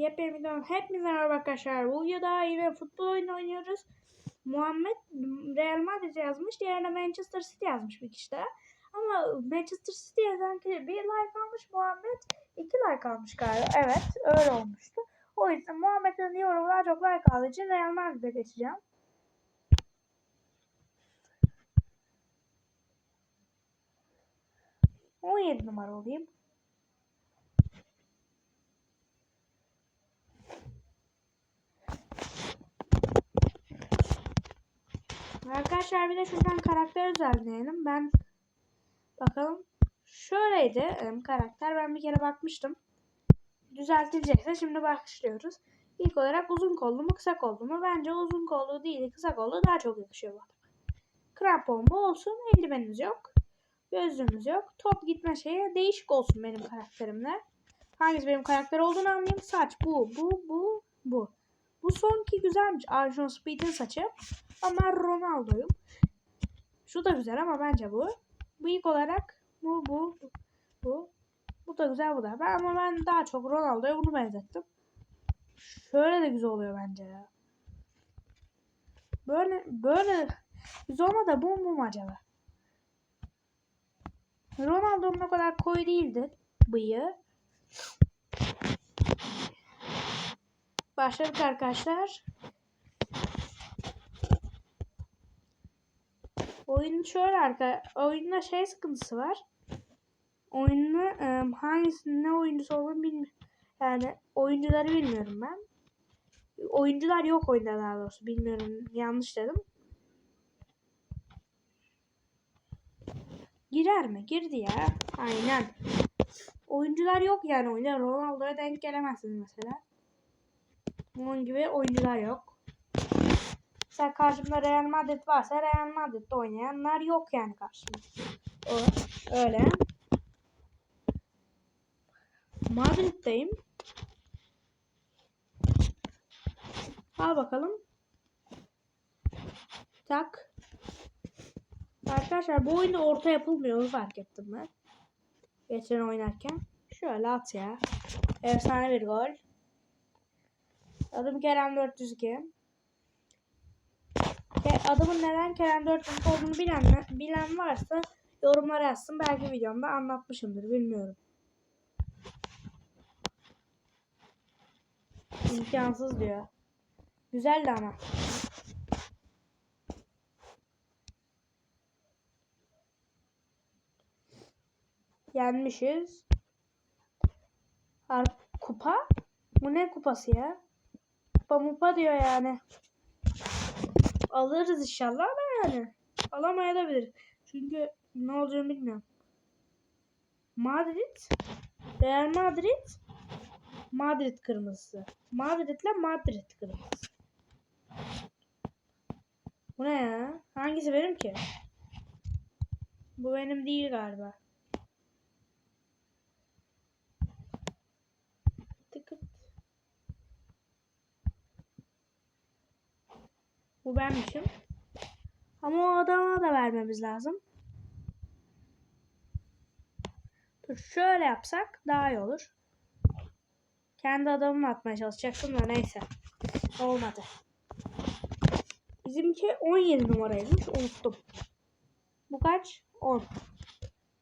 Yepyeni videodan hepinize merhaba arkadaşlar. Bu videoda yine futbol oyunu oynuyoruz. Muhammed Real Madrid yazmış. Diğerine Manchester City yazmış bir kişi de. Ama Manchester City yazan bir like almış. Muhammed iki like almış galiba. Evet öyle olmuştu. O yüzden Muhammed'in yorumlar çok like aldığı için Real Madrid'e geçeceğim. On yedi numara olayım. Arkadaşlar bir de şuradan karakter düzenleyelim. Ben bakalım. Şöyleydi em, karakter. Ben bir kere bakmıştım. Düzeltilecekse şimdi başlıyoruz. İlk olarak uzun kollu mu kısa kollu mu? Bence uzun kollu değil kısa kollu daha çok yakışıyor bu. Krampon bu olsun. Eldivenimiz yok. Gözlüğümüz yok. Top gitme şeyi değişik olsun benim karakterimle. Hangisi benim karakter olduğunu anlayayım. Saç bu, bu, bu, bu. Bu sonki güzelmiş. Arjun Speed'in saçı. Ama Ronaldo'yum. Şu da güzel ama bence bu. Bıyık olarak bu, bu, bu. Bu, da güzel bu da. Ben, ama ben daha çok Ronaldo'ya bunu benzettim. Şöyle de güzel oluyor bence ya. Böyle, böyle güzel olmadı da bu mu acaba? Ronaldo'nun o kadar koyu değildi bıyığı. Başladık arkadaşlar. Oyun şöyle arka oyunda şey sıkıntısı var. Oyunu e, hangisinin ne oyuncusu olduğunu bilmiyorum. Yani oyuncuları bilmiyorum ben. Oyuncular yok oyunda daha doğrusu. Bilmiyorum. Yanlış dedim. Girer mi? Girdi ya. Aynen. Oyuncular yok yani oyunda. Ronaldo'ya denk gelemezsiniz mesela. Onun gibi oyuncular yok. Mesela karşımda Real Madrid varsa Real Madrid'de oynayanlar yok yani karşımda. O, öyle. Madrid'deyim. Al bakalım. Tak. Arkadaşlar bu oyunda orta yapılmıyor fark ettim ben. Geçen oynarken. Şöyle at ya. Efsane bir gol. Adım Kerem 402. Ve adımın neden Kerem 402 olduğunu bilen, bilen varsa yorumlara yazsın. Belki videomda anlatmışımdır. Bilmiyorum. İmkansız diyor. Güzeldi ama. Yenmişiz. Har kupa? Bu ne kupası ya? Kupa mupa diyor yani. Alırız inşallah ama yani. Alamayabilir. Çünkü ne olacağını bilmiyorum. Madrid. Real Madrid. Madrid kırmızısı. Madrid'le Madrid kırmızısı. Bu ne ya? Hangisi benim ki? Bu benim değil galiba. Bu benmişim. Ama o adama da vermemiz lazım. Dur şöyle yapsak daha iyi olur. Kendi adamımı atmaya çalışacaktım da neyse. Olmadı. Bizimki 17 numaraymış. Unuttum. Bu kaç? 10.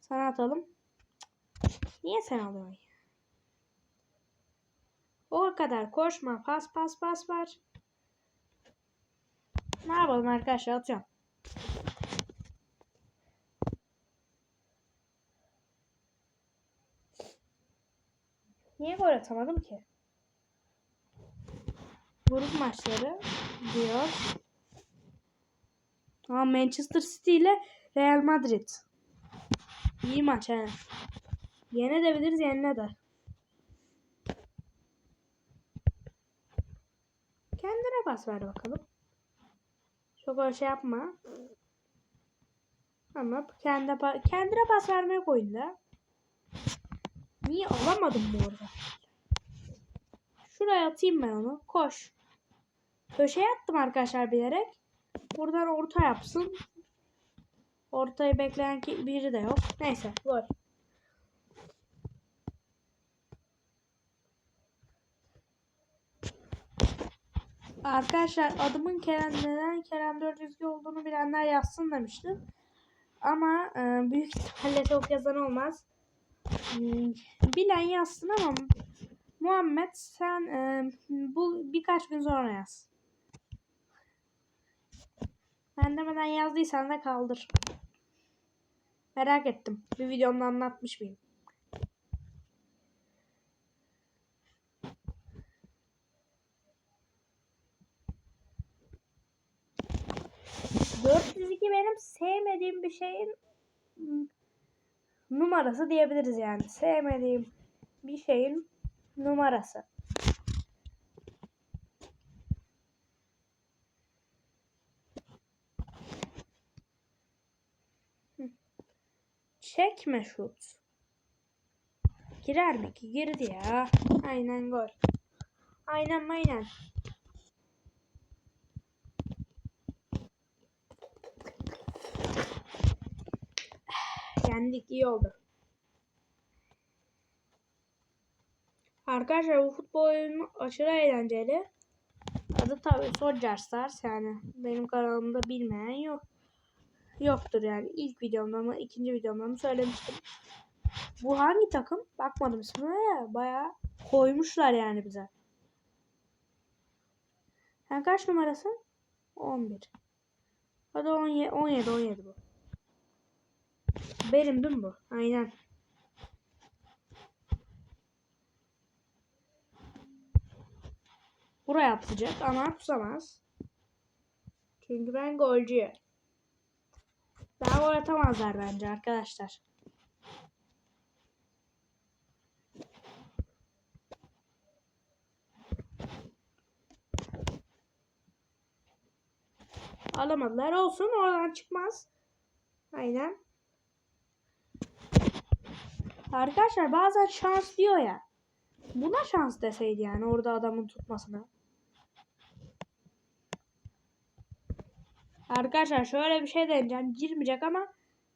Sana atalım. Niye sen alıyorsun? O kadar koşma. Pas pas pas var. Ne yapalım arkadaşlar atıyorum. Niye gol atamadım ki? Grup maçları diyor. Aa, Manchester City ile Real Madrid. İyi maç he. Yenebiliriz yenine de. Kendine pas ver bakalım. Çok öyle şey yapma. Ama kendi kendine pas vermeye oyunda. Niye alamadım bu orada? Şuraya atayım ben onu. Koş. Köşeye attım arkadaşlar bilerek. Buradan orta yapsın. Ortayı bekleyen biri de yok. Neyse gol. Arkadaşlar adımın Kerem neden Kerem 402 olduğunu bilenler yazsın demiştim. Ama e, büyük ihtimalle çok yazan olmaz. Hmm, Bilen yazsın ama Muhammed sen e, bu birkaç gün sonra yaz. Ben demeden yazdıysan da kaldır. Merak ettim. Bir videomda anlatmış mıyım? ...402 benim sevmediğim bir şeyin... ...numarası diyebiliriz yani. Sevmediğim bir şeyin numarası. Çekme şut. Girer mi ki? Girdi ya. Aynen gol. Aynen aynen. Yendik iyi oldu. Arkadaşlar bu futbol oyunu aşırı eğlenceli. Adı tabii Soldier Stars yani benim kanalımda bilmeyen yok. Yoktur yani ilk videomda mı ikinci videomda mı söylemiştim. Bu hangi takım? Bakmadım ismine ya bayağı koymuşlar yani bize. Sen kaç numarasın? 11. Hadi 17 17 17 bu. Benim değil mi bu? Aynen. Buraya atacak ama tutamaz. Çünkü ben golcüyüm. Daha gol atamazlar bence arkadaşlar. Alamadılar. Olsun oradan çıkmaz. Aynen. Arkadaşlar bazen şans diyor ya. Buna şans deseydi yani orada adamın tutmasına. Arkadaşlar şöyle bir şey deneyeceğim. Girmeyecek ama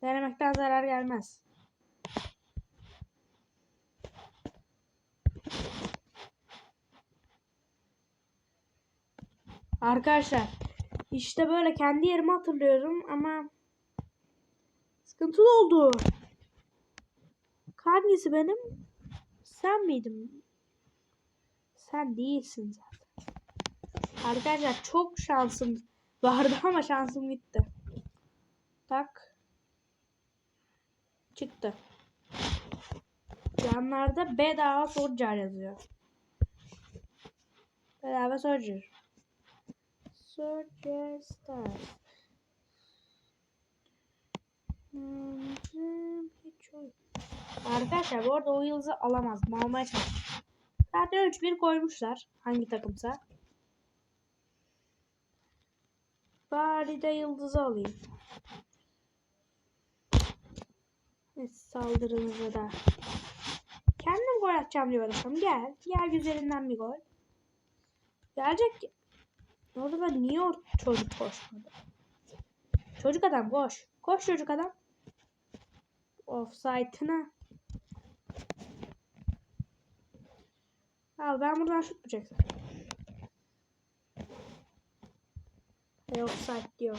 denemekten zarar gelmez. Arkadaşlar işte böyle kendi yerimi hatırlıyorum ama sıkıntılı oldu. Hangisi benim? Sen miydin? Sen değilsin zaten. Arkadaşlar çok şansım vardı ama şansım gitti. Tak. Çıktı. Yanlarda bedava soldier yazıyor. Bedava soldier. Soldier stars. Hmm, hiç yok. Arkadaşlar bu arada o yıldızı alamazdım. Almaya çalıştım. Zaten 3-1 koymuşlar. Hangi takımsa. Bari de yıldızı alayım. Evet, saldırınıza da. Kendim gol atacağım diyorsam gel. Gel güzelinden bir gol. Gelecek. Orada da niye o çocuk koşmadı? Çocuk adam koş. Koş çocuk adam. Offside'ına. Al ben buradan şut. Ve offside diyor.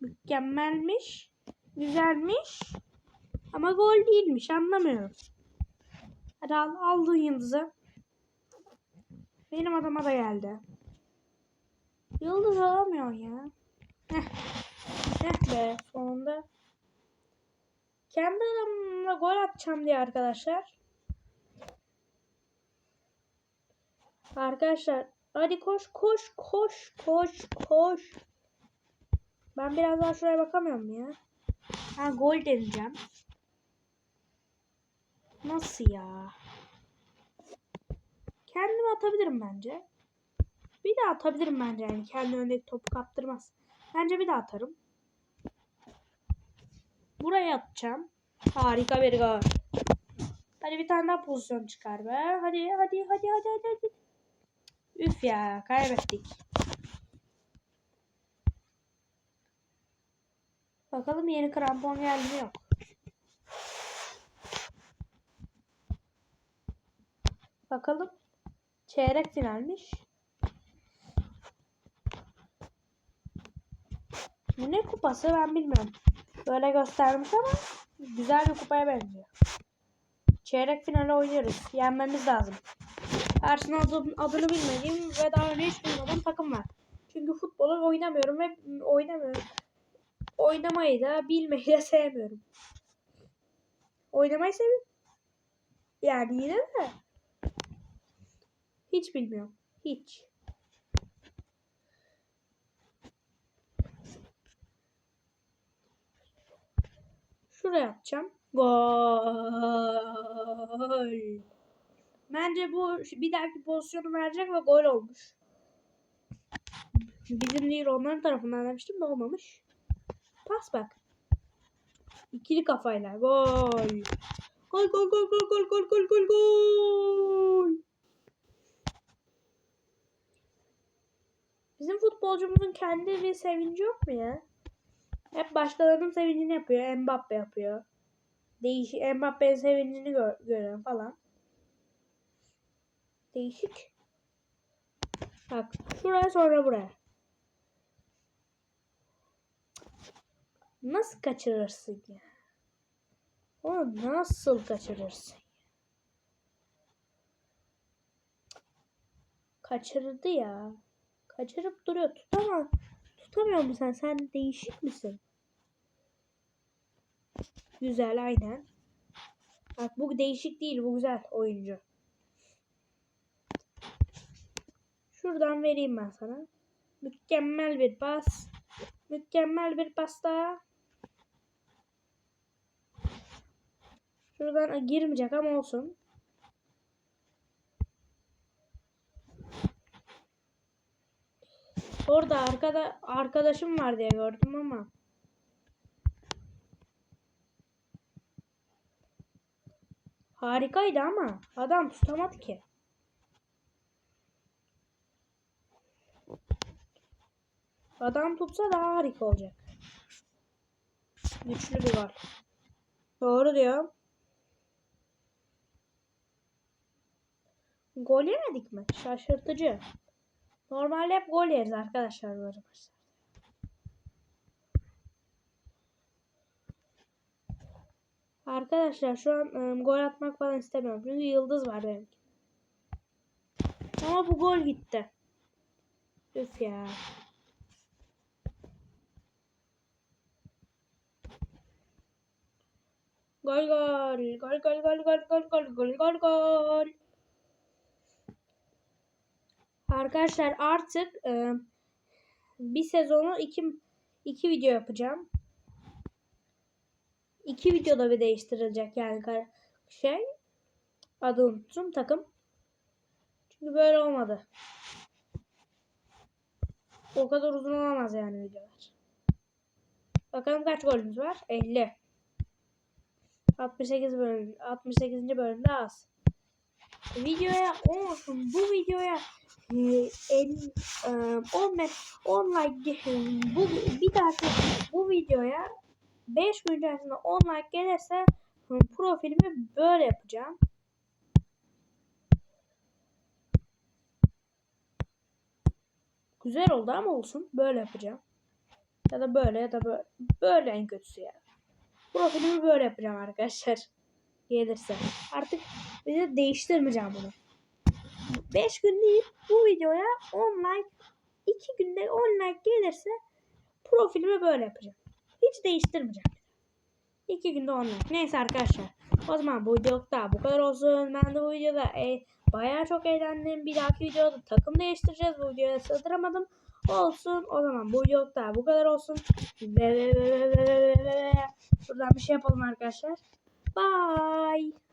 Mükemmelmiş. Güzelmiş. Ama gol değilmiş. Anlamıyorum. Hadi al, aldın yıldızı. Benim adama da geldi. Yıldız alamıyor ya. Heh. Heh be sonunda. Kendi adamımla gol atacağım diye arkadaşlar. Arkadaşlar hadi koş koş koş koş koş. Ben biraz daha şuraya bakamıyorum ya. Ha gol deneyeceğim. Nasıl ya? Kendimi atabilirim bence. Bir daha atabilirim bence yani. Kendi öndeki topu kaptırmaz. Bence bir daha atarım. Buraya atacağım. Harika bir gol. Hadi bir tane daha pozisyon çıkar be. Hadi hadi hadi hadi hadi. hadi. Üf ya kaybettik. Bakalım yeni krampon geldi mi yok. Bakalım. Çeyrek finalmiş. Bu ne kupası ben bilmiyorum. Böyle göstermiş ama güzel bir kupaya benziyor. Çeyrek finale oynuyoruz. Yenmemiz lazım. Karşına adını, bilmediğim ve daha önce hiç duymadığım takım var. Çünkü futbolu oynamıyorum ve oynamıyorum. Oynamayı da bilmeyi de sevmiyorum. Oynamayı seviyorum. Yani yine de. Hiç bilmiyorum. Hiç. Şuraya atacağım. Gol. Bence bu bir dahaki pozisyonu verecek ve gol olmuş. Bizim değil onların tarafından demiştim de olmamış. Pas bak. İkili kafayla gol. Gol gol gol gol gol gol gol gol gol. Bizim futbolcumuzun kendi bir sevinci yok mu ya? Hep başkalarının sevincini yapıyor. Mbappe yapıyor. Değişik. Mbappe'nin sevincini gör, görüyorum falan. Değişik. Bak şuraya sonra buraya. Nasıl kaçırırsın ya? Onu nasıl kaçırırsın? Kaçırdı ya. Kaçırıp duruyor. Tutama. Tutamıyor musun sen? Sen değişik misin? Güzel aynen. Bak bu değişik değil. Bu güzel oyuncu. Şuradan vereyim ben sana. Mükemmel bir pas. Mükemmel bir pasta. Şuradan girmeyecek ama olsun. Orada arkada arkadaşım var diye gördüm ama. Harikaydı ama adam tutamadı ki. Adam tutsa daha harika olacak. Güçlü bir gol. Doğru diyor. Gol yemedik mi? Şaşırtıcı. Normalde hep gol yeriz arkadaşlar böyle maçlarda. Arkadaşlar şu an ım, gol atmak falan istemiyorum. Çünkü yıldız var benim. Ama bu gol gitti. Üf ya. Gol gol. Gol gol gol gol gol gol gol gol gol. Arkadaşlar artık e, bir sezonu iki, iki video yapacağım. İki videoda bir değiştirilecek yani şey. Adı unuttum takım. Çünkü böyle olmadı. O kadar uzun olamaz yani videolar. Bakalım kaç golümüz var? 50. 68 bölüm 68. bölümde az. Videoya 10 bu videoya en, e, 10 10 like ge- bu bir dahaki bu videoya 5 gün içerisinde 10 like gelirse profilimi böyle yapacağım. Güzel oldu ama olsun. Böyle yapacağım. Ya da böyle ya da böyle. Böyle en kötüsü ya. Profilimi böyle yapacağım arkadaşlar. Gelirse. Artık bir de değiştirmeyeceğim bunu. 5 gün değil bu videoya 10 like 2 günde 10 like gelirse profilimi böyle yapacağım. Hiç değiştirmeyeceğim. 2 günde 10 like. Neyse arkadaşlar. O zaman bu videolukta bu kadar olsun. Ben de bu videoda e, bayağı çok eğlendim. Bir dahaki videoda takım değiştireceğiz. Bu videoya sığdıramadım. Olsun. O zaman bu videolukta bu kadar olsun. Buradan bir şey yapalım arkadaşlar. Bye.